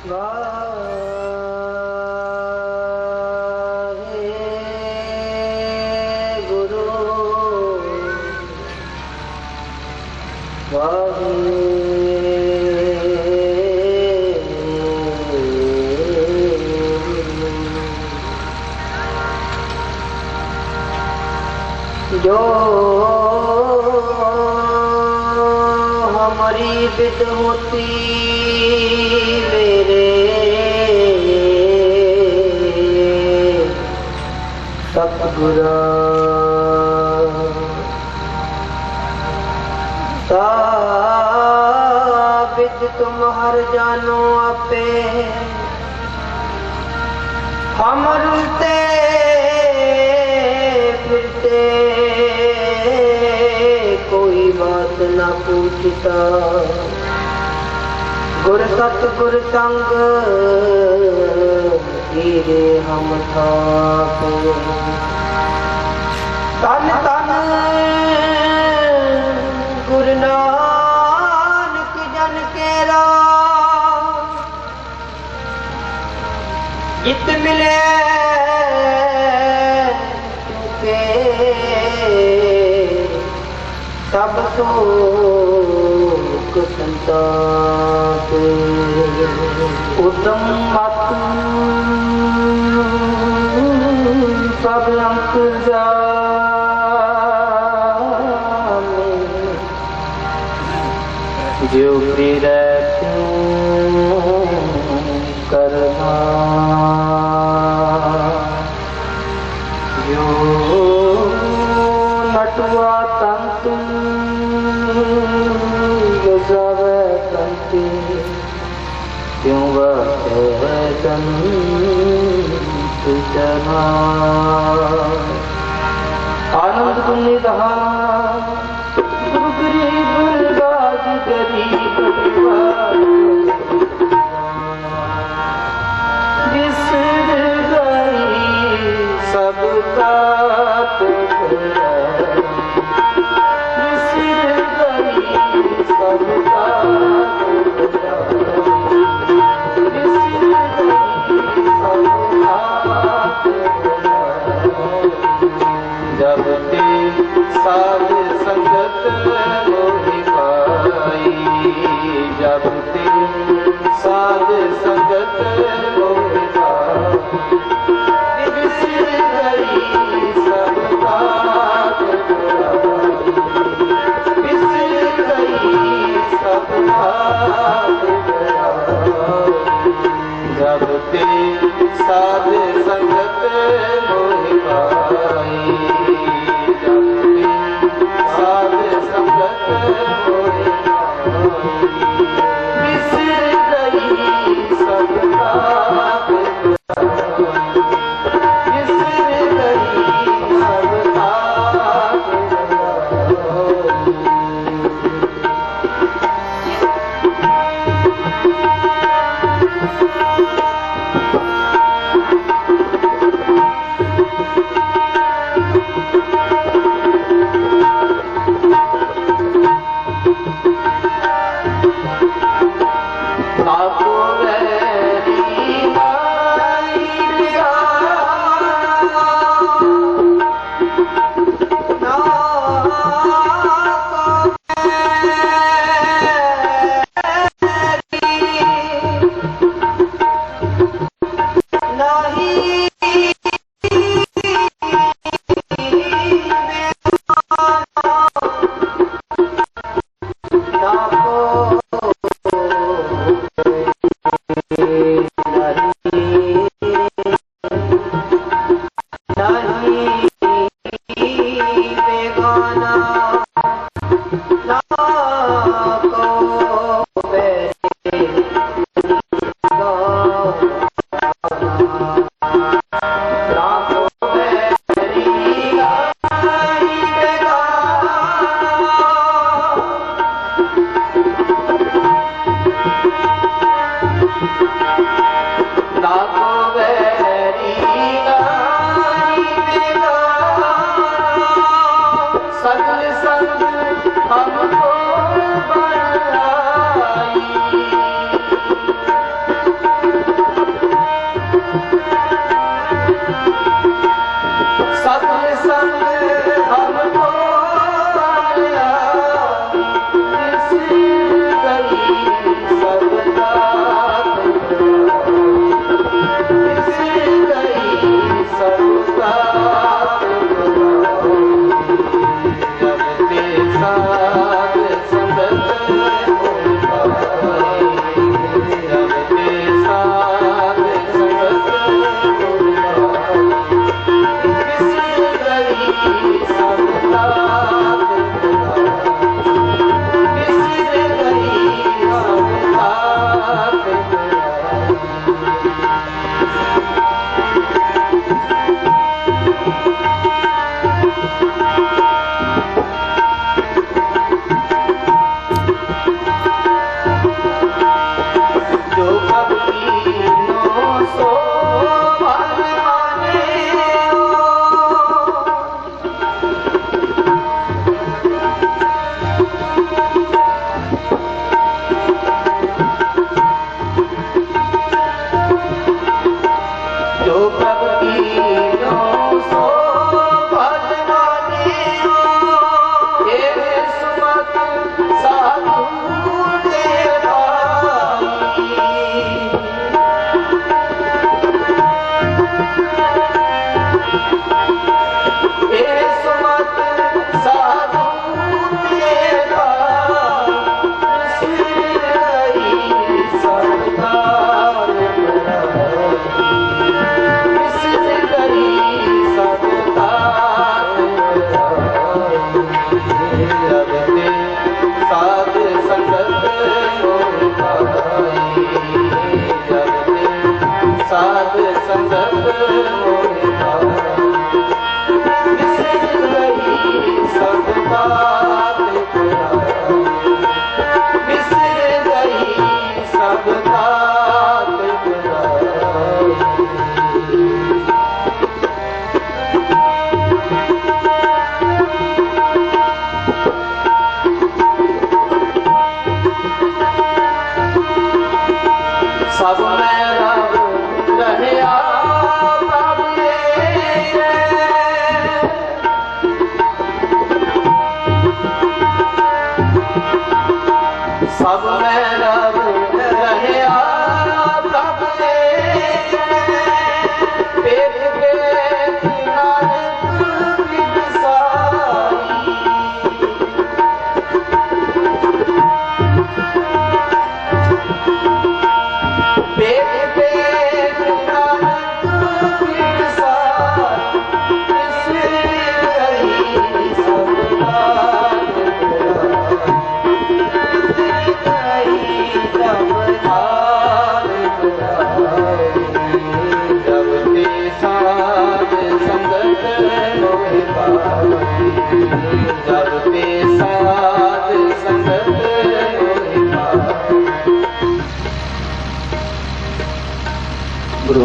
जो हमारी बिद होती ਸਤਿਗੁਰਾ ਸਾਬਿਤ ਤੁਮ ਹਰ ਜਾਨੋ ਆਪੇ ਹਮ ਰੁਲਤੇ ਫਿਰਤੇ ਕੋਈ ਬਾਤ ਨਾ ਪੁੱਛਤਾ ਗੁਰ ਸਤ ਗੁਰ ਸੰਗ ਹੀਰੇ ਹਮ ਥਾਪ ਤਨ ਤਨ। ਗੁਰੂ ਨਾਨਕ ਜਨ ਕੇਰਾ। ਜਿਤ ਮਿਲੇ ਤੁਕੇ। ਸਭ ਸੁਖ ਸੰਤਾਪ। ਉਦਮ ਮਤ। ਸਭ ਅੰਤ ਜਾਮੇ ਗਜ਼ਾਵੇ ਕੰਤੀ ਕਿਉ ਵਹਿ ਤਨ ਤੁਜਨਾ ਆਨੰਦ ਤੁਮਨੇ ਕਹਾ ਗੁਰੂ ਗਰੀਬ ਰਾਜ ਗਰੀਬ ਵਿਸਰ ਜਬ ਸਾਧ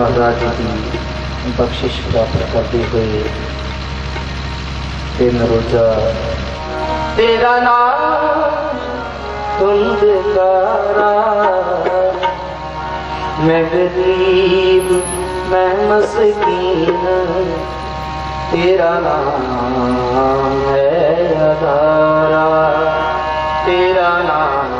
महाराज की बख्शिश प्राप्त करते हुए तीन रोजा तेरा नाम तुम मैं गरीब, मैं मस्कीन, तेरा नाम है अदारा तेरा नाम